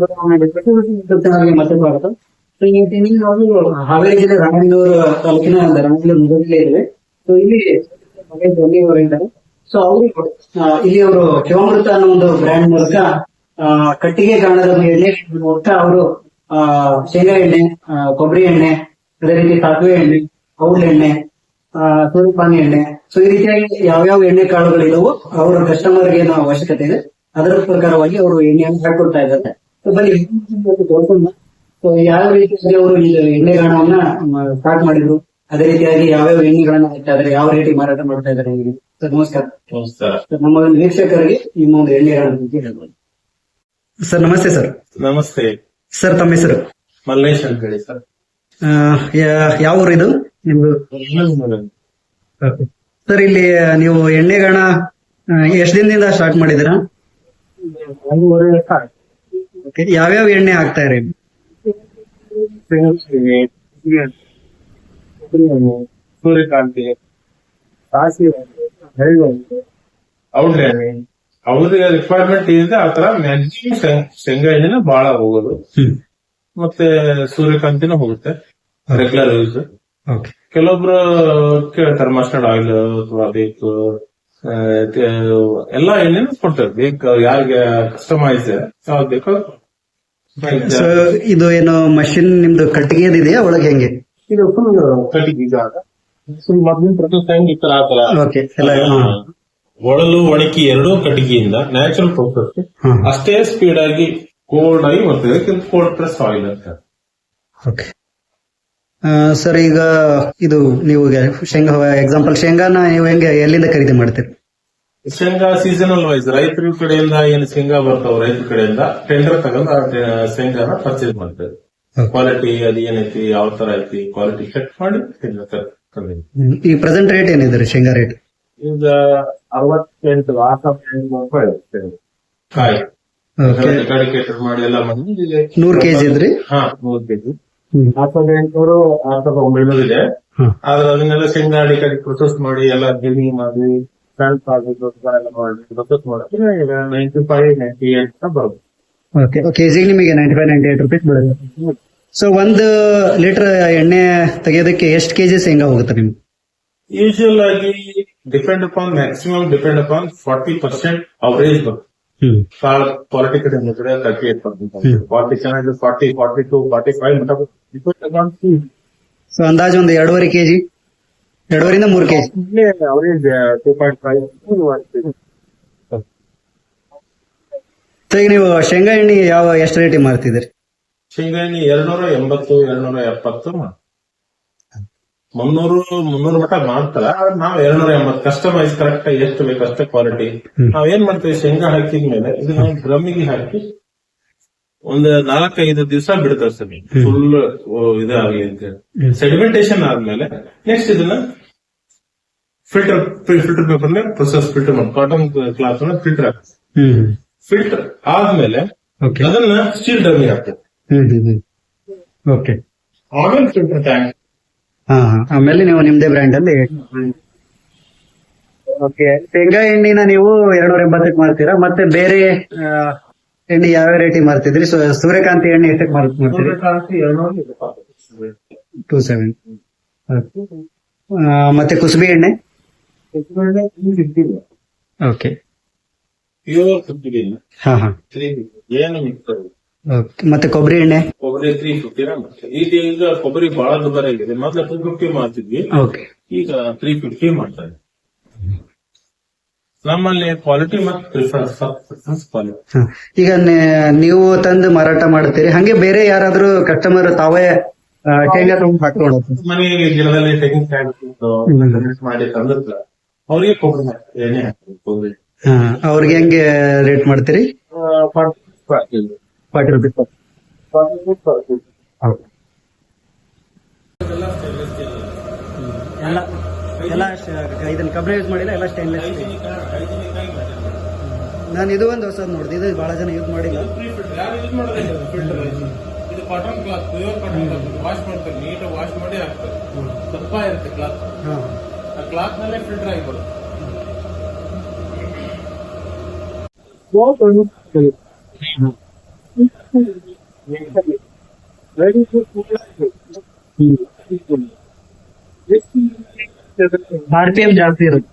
ಮತ್ತೆ ಸ್ವಾಗತ ಸೊ ಈ ನಾವು ಹಾವೇರಿ ಜಿಲ್ಲೆ ರಾಮಲಿಂಗನೂರು ತಾಲೂಕಿನ ರಣಜಿಲ್ಲೆ ಮುಗಲೇ ಇದ್ದೇವೆ ಸೊ ಇಲ್ಲಿ ಅವರು ಇದ್ದಾರೆ ಸೊ ಅವರು ಇಲ್ಲಿ ಅವರು ಶಿವಮೃತ ಅನ್ನೋ ಒಂದು ಬ್ರ್ಯಾಂಡ್ ಮೂಲಕ ಕಟ್ಟಿಗೆ ಗಾಣದ ಎಣ್ಣೆ ಮೂಲಕ ಅವರು ಶೇಂಗಾ ಎಣ್ಣೆ ಕೊಬ್ಬರಿ ಎಣ್ಣೆ ಅದೇ ರೀತಿ ಸಾಸಿವೆ ಎಣ್ಣೆ ಔಲ್ ಎಣ್ಣೆ ಸೂರ್ಯಪಾನಿ ಎಣ್ಣೆ ಸೊ ಈ ರೀತಿಯಾಗಿ ಯಾವ್ಯಾವ ಎಣ್ಣೆ ಕಾಳುಗಳಿದಾವೋ ಅವರ ಕಸ್ಟಮರ್ಗೆ ಏನು ಅವಶ್ಯಕತೆ ಇದೆ ಅದರ ಪ್ರಕಾರವಾಗಿ ಅವರು ಎಣ್ಣೆಯನ್ನು ಹಾಕೊಡ್ತಾ ಇದ್ದಾರೆ ಬನ್ನಿ ತೋರ್ಸೋಣ. ಸೊ ಯಾವ ರೀತಿಯಾಗಿ ಅವರು ಈ ಎಣ್ಣೆಗಾಣವನ್ನ ಸ್ಟಾರ್ಟ್ ಮಾಡಿದ್ರು ಅದೇ ರೀತಿಯಾಗಿ ಯಾವ್ಯಾವ ಎಣ್ಣೆಗಳನ್ನ ಹಾಕ್ತಾ ಆದ್ರೆ ಯಾವ ರೇಟಿಗೆ ಮಾರಾಟ ಮಾಡ್ತಾ ಇದ್ದಾರೆ ಇಲ್ಲಿ ಸರ್ ನಮಸ್ಕಾರ. ನಮಸ್ಕಾರ. ನಮ್ಮ ಒಂದು ವೀಕ್ಷಕರಿಗೆ ನಿಮ್ಮ ಒಂದು ಎಣ್ಣೆಗಾಣ ಬಗ್ಗೆ ಹೇಳ್ಬೋದು. ಸರ್ ನಮಸ್ತೆ ಸರ್. ನಮಸ್ತೆ. ಸರ್ ತಮ್ಮ ಹೆಸರು? ಮಲ್ಲೇಶ್ ಅಂತ ಹೇಳಿ ಸರ್. ಯಾವ ಊರು ಇದು? ನಿಮ್ದು? ಸರ್ ಇಲ್ಲಿ ನೀವು ಎಣ್ಣೆಗಾಣ ಎಷ್ಟು ದಿನದಿಂದ ಸ್ಟಾರ್ಟ್ ಮಾಡಿದಿರಾ. ಯಾವ್ಯಾವ ಎಣ್ಣೆ ಹಾಕ್ತಾ ಇರಿ? ಸೂರ್ಯಕಾಂತಿ ಸಾಸಿವೆ ಹೌದ್ರಿ ಅವ್ರಿಗೆ ರಿಕ್ವೈರ್ಮೆಂಟ್ ಇದ್ರೆ ಆತರ ಮ್ಯಾಕ್ಸಿಮಮ್ ಶೇಂಗಾ ಎಣ್ಣೆನ ಬಹಳ ಹೋಗೋದು. ಮತ್ತೆ ಸೂರ್ಯಕಾಂತಿನೂ ಹೋಗುತ್ತೆ ರೆಗ್ಯುಲರ್ ಯೂಸ್ ಓಕೆ ಕೆಲವೊಬ್ರು ಕೇಳ್ತಾರೆ ಮಸ್ಟರ್ಡ್ ಆಯಿಲ್ ಅಥವಾ ಬೇಕು ಎಲ್ಲಾ ಎಣ್ಣೆನೂ ಕೊಡ್ತಾರೆ. ಬೇಕು ಯಾರಿಗೆ ಕಸ್ಟಮೈಸ್ ಯಾವ್ದು ಬೇಕೋ ಸೊ ಇದು ಏನು ಮಷಿನ್ ನಿಮ್ದು ಕಟ್ಟಿಗೆ ಇದೆಯಾ ಒಳಗೆ ಹೆಂಗೆ? ಇದು ಫುಲ್ ಕಟ್ಟಿಗೆ ಈಗ. ಫುಲ್ ಮೊದ್ಲಿನ ಪ್ರೊಸೆಸ್ ಹೆಂಗ್ ಓಕೆ ಎಲ್ಲ ಹಾ. ಒಳಲು ಒಣಕಿ ಎರಡೂ ಕಟ್ಟಿಗೆಯಿಂದ ನ್ಯಾಚುರಲ್ ಪ್ರೊಸೆಸ್ ಹಾ. ಅಷ್ಟೇ ಸ್ಪೀಡ್ ಆಗಿ ಕೋಲ್ಡ್ ಆಗಿ ಬರ್ತದೆ ಕೋಲ್ಡ್ ಪ್ರೆಸ್ ಆಯಿಲ್ ಅಂತ. ಓಕೆ ಸರ್ ಈಗ ಇದು ನೀವು ಶೇಂಗಾ ಎಕ್ಸಾಂಪಲ್ ಶೇಂಗಾನ ನೀವು ಹೆಂಗೆ ಎಲ್ಲಿಂದ ಖರೀದಿ ಮಾಡ್ತೀರಿ? ಶೇಂಗಾ ಸೀಸನಲ್ ವೈಸ್ ರೈತರ ಕಡೆಯಿಂದ ಏನು ಶೇಂಗಾ ಬರ್ತಾವ ರೈತರ ಕಡೆಯಿಂದ ಟೆಂಡರ್ ತಗೊಂಡ್ ಆ ಶೇಂಗಾನ ಪರ್ಚೇಸ್ ಮಾಡ್ತೇವೆ ಕ್ವಾಲಿಟಿ ಅದು ಏನೈತಿ ಯಾವ ತರ ಐತಿ ಕ್ವಾಲಿಟಿ ಚೆಕ್ ಮಾಡಿ ಈ ಪ್ರೆಸೆಂಟ್ ರೇಟ್ ಏನಿದೆ ರೀ ಶೇಂಗಾ ರೇಟ್ ಈಗ ಅರವತ್ತೆಂಟು. ಕಾಯಿ ಓಕೆ ಡೆಡಿಕೇಟೆಡ್ ಮಾಡಿ ಎಲ್ಲ ಮಾಡಿ ಇದೆ. ನೂರ್ ಕೆಜಿ ಇದ್ರಿ? ಹಾ ನೂರ್ ಕೆಜಿ ಸಾವಿರದ ಎಂಟುನೂರು ಸಾವಿರದ ಒಂಬೈನೂರು ಇದೆ. ಆದ್ರೆ ಅದನ್ನೆಲ್ಲ ಶೇಂಗಾ ಅಡಿಕಾಡಿ ಪ್ರೊಸೆಸ್ ಮಾಡಿ ಎಲ್ಲ ಗಿರಣಿ ಮಾಡಿ process ninety five ninety eight ಬರುತ್ತೆ ಓಕೆ ಕೆಜಿಗೆ ನಿಮಗೆ ninety five ninety eight rupees so ಒಂದು ಲೀಟರ್ ಎಣ್ಣೆ ತೆಗೆಯೋದಕ್ಕೆ ಎಷ್ಟು ಕೆಜಿ ಶೇಂಗಾ ಹೋಗುತ್ತೆ ನಿಮ್ಗೆ? ಯೂಶುವಲ್ ಆಗಿ depend upon maximum depend upon forty percent average ಬರುತ್ತೆ ಕಡೆ ನೋಡಿದ್ರೆ ತರ್ಟಿ ಏಟ್ ಪರ್ಸೆಂಟ್ ಕ್ವಾಲಿಟಿ ಚೆನ್ನಾಗಿದೆ forty forty two forty five depend upon so ಅಂದಾಜು ಒಂದು ಎರಡೂವರೆ ಕೆಜಿ. ಎರಡೂವರೆಯಿಂದ ಮೂರು K G. Average two point five ಈಗ ನೀವು ಶೇಂಗಾ ಎಣ್ಣೆ ಯಾವ ಎಷ್ಟು ರೇಟಿಗೆ ಮಾರ್ತಿದ್ರಿ ಶೇಂಗಾ ಎಣ್ಣೆ ಎರಡ್ನೂರ ಎಂಬತ್ತು ಎರಡ್ನೂರ ಎಪ್ಪತ್ತು. ಮುನ್ನೂರು ಮುನ್ನೂರು ಮಟ್ಟ ಮಾಡ್ತಾರ. ಆದ್ರೆ ನಾವು ಎರಡ್ನೂರ ಎಂಬತ್ತು ಕಸ್ಟಮೈಸ್ ಕರೆಕ್ಟ್ ಎಷ್ಟು ಬೇಕು ಅಷ್ಟೇ ಕ್ವಾಲಿಟಿ ನಾವ್ ಏನ್ ಮಾಡ್ತೀವಿ ಶೇಂಗಾ ಹಾಕಿದ್ಮೇಲೆ ಇದನ್ನ ಡ್ರಮ್ಮಿಗೆ ಹಾಕಿ ಒಂದ್ ನಾಲ್ಕೈದು ದಿವಸ ಬಿಡ್ತಾರೆ ಸರ್ ಫುಲ್ ಇದಾಗ್ಲಿ ಅಂತ ಹೇಳಿ. ಸೆಡಿಮೆಂಟೇಶನ್ ಆದ್ಮೇಲೆ ನೆಕ್ಸ್ಟ್ ಇದನ್ನ filter filter paper process filter ಮಾಡಿ ಕಾಟನ್ ಕ್ಲಾತ್ ಫಿಲ್ಟರ್ ಹಾಕ್ತಾರೆ ಹ್ಮ್ ಫಿಲ್ಟರ್ ಆದ್ಮೇಲೆ ಓಕೆ ಅದನ್ನ ಸ್ಟೀಲ್ ಹ್ಮ್ ಹ್ಮ್ ಓಕೆ ಆಮೇಲೆ ಫಿಲ್ಟರ್ ಟ್ಯಾಂಕ್ ಆಮೇಲೆ ನೀವು ನಿಮ್ದೇ ಬ್ರ್ಯಾಂಡ್ ಅಲ್ಲಿ ಓಕೆ ಶೇಂಗಾ ಎಣ್ಣೆನ ನೀವು ಎರಡ್ನೂರ ಎಂಬತ್ತಕ್ಕೆ ಮಾರ್ತೀರಾ? ಮತ್ತೆ ಬೇರೆ ಎಣ್ಣೆ ಯಾವ ರೇಟಿ ಮಾರ್ತಿದ್ರಿ? ಸೂರ್ಯಕಾಂತಿ ಎಣ್ಣೆ ಎಷ್ಟಕ್ಕೆ ಮಾರ್- ಮಾರ್ತೀರಿ? ಟೂ ಸೆವೆನ್ ಮತ್ತೆ ಕುಸುಬಿ ಎಣ್ಣೆ? ಓಕೆ ಪ್ಯೂರ್ ಫಿಫ್ಟಿ ಹಾ ಹಾ. ತ್ರೀ ಏನು ಮಿಕ್ಸ್ ಓಕೆ ಮತ್ತೆ ಕೊಬ್ಬರಿ ಎಣ್ಣೆ? ಕೊಬ್ಬರಿ ತ್ರೀ ಫಿಫ್ಟಿ ಈಗ ಈಗ ಕೊಬ್ಬರಿ ಬಹಳ ದುಬಾರಿ ಆಗಿದೆ. ಮೊದ್ಲು ಟೂ ಫಿಫ್ಟಿ ಮಾಡ್ತಿದ್ವಿ. ಓಕೆ ಈಗ ತ್ರೀ ಫಿಫ್ಟಿ ಮಾಡ್ತಾರೆ ನಮ್ಮಲ್ಲಿ ಕ್ವಾಲಿಟಿ ಮತ್ತು ಪ್ರಿಫರೆನ್ಸ್ ಕ್ವಾಲಿಟಿ ಈಗ ನೀವು ತಂದು ಮಾರಾಟ ಮಾಡ್ತೀರಿ. ಹಂಗೆ ಬೇರೆ ಯಾರಾದ್ರೂ ಕಸ್ಟಮರ್ ತಾವೇ ಆ, ಶೇಂಗಾ ತಗೊಂಡು ಹಾಕೊಂಡು ಮನೆಯಲ್ಲಿ ಗಿಡದಲ್ಲಿ ತೆಂಗಿನಕಾಯಿ ಮಾಡಿ ತಂದಿರ್ತಾರ. ಅವ್ರಿಗೆ ಕೊಬ್ಬರಿ ಎಣ್ಣೆ ಹಾಕ್ತಾರೆ ಕೊಬ್ಬರಿ ಅವ್ರಿಗೆ ಹೆಂಗೆ ರೇಟ್ ಮಾಡ್ತೀರಿ? ಫಾರ್ಟಿ ರುಪೀಸ್ ಎಲ್ಲ ಎಲ್ಲ ಇದನ್ನ ಕಬ್ಬಿಣ ಯೂಸ್ ಮಾಡಿಲ್ಲ ಎಲ್ಲ ಸ್ಟೈನ್ಲೆಸ್ ನಾನು ಇದು ಒಂದು ಹೊಸದು ನೋಡಿದೆ ಇದು ಬಹಳ ಜನ ಯೂಸ್ ಮಾಡಿಲ್ಲ. ಇದು cotton cloth pure cotton cloth wash ಮಾಡ್ತಾರೆ ನೀಟಾಗಿ ವಾಶ್ ಮಾಡಿ ಹಾಕ್ತಾರೆ. ದಪ್ಪ ಇರುತ್ತೆ ಕ್ಲಾತ್ ಹಾ. ಆ ಕ್ಲಾತ್ ನಲ್ಲೇ ಫಿಲ್ಟರ್ ಆಗಿ ಬರುತ್ತೆ ಆರ್ ಪಿ ಎಂ ಜಾಸ್ತಿ ಇರುತ್ತೆ.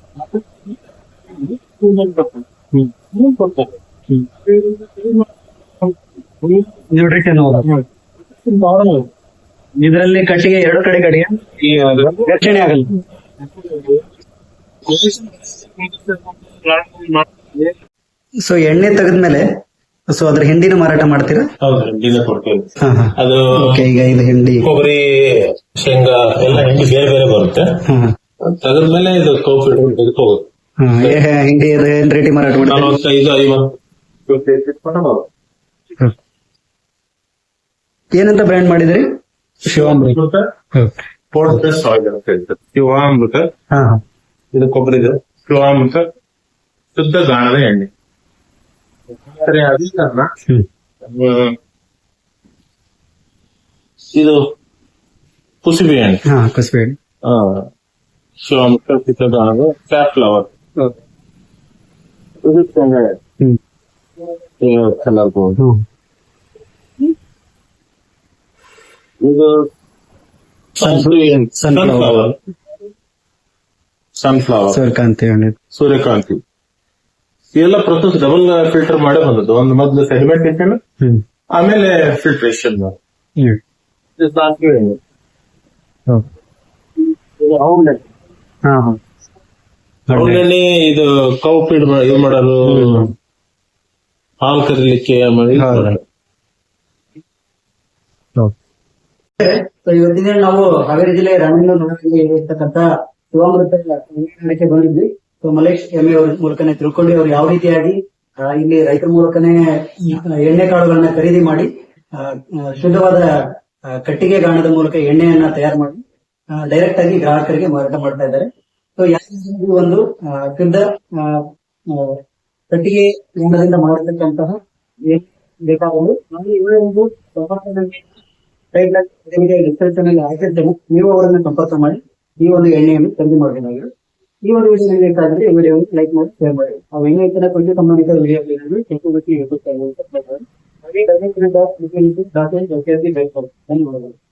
ಇದರಲ್ಲಿ ಕಟ್ಟಿಗೆ ಎರಡು ಕಡೆ ಕಡೆಗೆ ರಕ್ಷಣೆ ಆಗಲ್ಲ. ಸೊ ಎಣ್ಣೆ ತೆಗೆದ್ಮೇಲೆ ಸೊ ಅದ್ರ ಹಿಂಡಿನ ಮಾರಾಟ ಮಾಡ್ತೀರಾ? ಹೌದು ಹಿಂಡಿನ ಕೊಡ್ತೇವೆ. ಅದು ಈಗ ಇದು ಹಿಂಡಿ. ಕೊಬ್ಬರಿ ಶೇಂಗಾ ಎಲ್ಲ ಹಿಂಡಿ ಬೇರೆ ಬೇರೆ ಬರುತ್ತೆ. ತೆಗೆದ್ಮೇಲೆ ಇದು ಕೌಪಿ ಇದಕ್ಕೆ ಹೋಗುತ್ತೆ ಹಿಂಡಿ ಅದು ಏನ್ ರೇಟಿ ಮಾರಾಟ ಮಾಡ್ತೀರಾ? ನಲವತ್ತೈದು ಐವತ್ತು. ಏನಂತ ಬ್ರ್ಯಾಂಡ್ ಮಾಡಿದ್ರಿ? ಶಿವಾಮೃತ ಪೋರ್ಟ್ ಪ್ಲಸ್ ಆಯಿಲ್ ಅಂತ ಹೇಳ್ತಾರೆ ಶಿವಾಮೃತ ಹಾ ಇದು ಕೊಬ್ಬರಿ ಇದು. ಶಿವಾಮೃತ ಶುದ್ಧ ಗಾಣದ ಎಣ್ಣೆ. ಸರಿ ಅದನ್ನ ಇದು ಕುಸುಬಿ ಎಣ್ಣೆ. ಹಾ ಕುಸ್ಬೆ ಆ, ಶಿವಾಮೃತ ಶುದ್ಧ ಗಾಣದ ಕ್ಯಾಪ್ ಫ್ಲವರ್. ಇದು ಶೇಂಗಾ ಎಣ್ಣೆ. ಇದು ಸನ್ಫ್ಲವರ್ ಸನ್ಫ್ಲವರ್ ಸೂರ್ಯಕಾಂತಿ ಎಣ್ಣೆ ಸೂರ್ಯಕಾಂತಿ. ಇವೆಲ್ಲ ಪ್ರೊಸೆಸ್ ಡಬಲ್ ಫಿಲ್ಟರ್ ಮಾಡೇ ಬಂದದ್ದು. ಒಂದು ಮೊದಲು ಸೆಡಿಮೆಂಟೇಷನ್ ಇಟ್ಕೊಂಡು ಆಮೇಲೆ ಫಿಲ್ಟ್ರೇಷನ್ ಅವನಲ್ಲಿ ಇದು ಕೌ ಫೀಡ್ ಇದು ಮಾಡೋದು. ಹಾಲು ಕರೀಲಿಕ್ಕೆ ಆಮೇಲೆ ಇದು ಹೌದು. ಮಾಡೋದು. ಸೊ ಇವತ್ತಿನ ನಾವು ಹಾವೇರಿ ಜಿಲ್ಲೆ ರಾಮಲಿಂಗನಲ್ಲಿ ಇರತಕ್ಕಂತ ಶಿವಾಮೃತ ಎಣ್ಣೆಗೆ ಬಂದಿದ್ವಿ. ಸೊ ಮಲೇಶ್ ಎಮ್ಮೆ ಅವ್ರ ಮೂಲಕನೇ ತಿಳ್ಕೊಂಡು ಅವ್ರು ಯಾವ ರೀತಿಯಾಗಿ ಇಲ್ಲಿ ರೈತರ ಮೂಲಕನೇ ಎಣ್ಣೆ ಕಾಳುಗಳನ್ನ ಖರೀದಿ ಮಾಡಿ ಶುದ್ಧವಾದ ಕಟ್ಟಿಗೆ ಗಾಣದ ಮೂಲಕ ಎಣ್ಣೆಯನ್ನ ತಯಾರು ಮಾಡಿ ಡೈರೆಕ್ಟ್ ಆಗಿ ಗ್ರಾಹಕರಿಗೆ ಮಾರಾಟ ಮಾಡ್ತಾ ಇದ್ದಾರೆ. ಸೊ ಯಾರು ಒಂದು ಶುದ್ಧ ಕಟ್ಟಿಗೆ ಗಾಣದಿಂದ ಮಾಡತಕ್ಕಂತಹ ಬೇಕಾಗುವುದು. ನಾವು ಇವರೇ ಒಂದು ಸೈಡ್ ನಿಮಗೆ ಡಿಸ್ಕ್ರಿಪ್ಷನ್ ಅಲ್ಲಿ ಹಾಕಿರ್ತೇನೆ ನೀವು ಅವರನ್ನು ಸಂಪರ್ಕ ಮಾಡಿ ಈ ಒಂದು ಎಣ್ಣೆಯನ್ನು ಖರೀದಿ ಮಾಡಬೇಕಾಗಿದೆ. ಈ ಒಂದು ವಿಷಯ ಬೇಕಾದ್ರೆ ಈ ವಿಡಿಯೋ ಲೈಕ್ ಮಾಡಿ ಶೇರ್ ಮಾಡಿ. ಅವು ಎಣ್ಣೆ ಇತರ ಕೊಂಡು ಸಂಬಂಧಿತ ವಿಡಿಯೋ ಧನ್ಯವಾದಗಳು.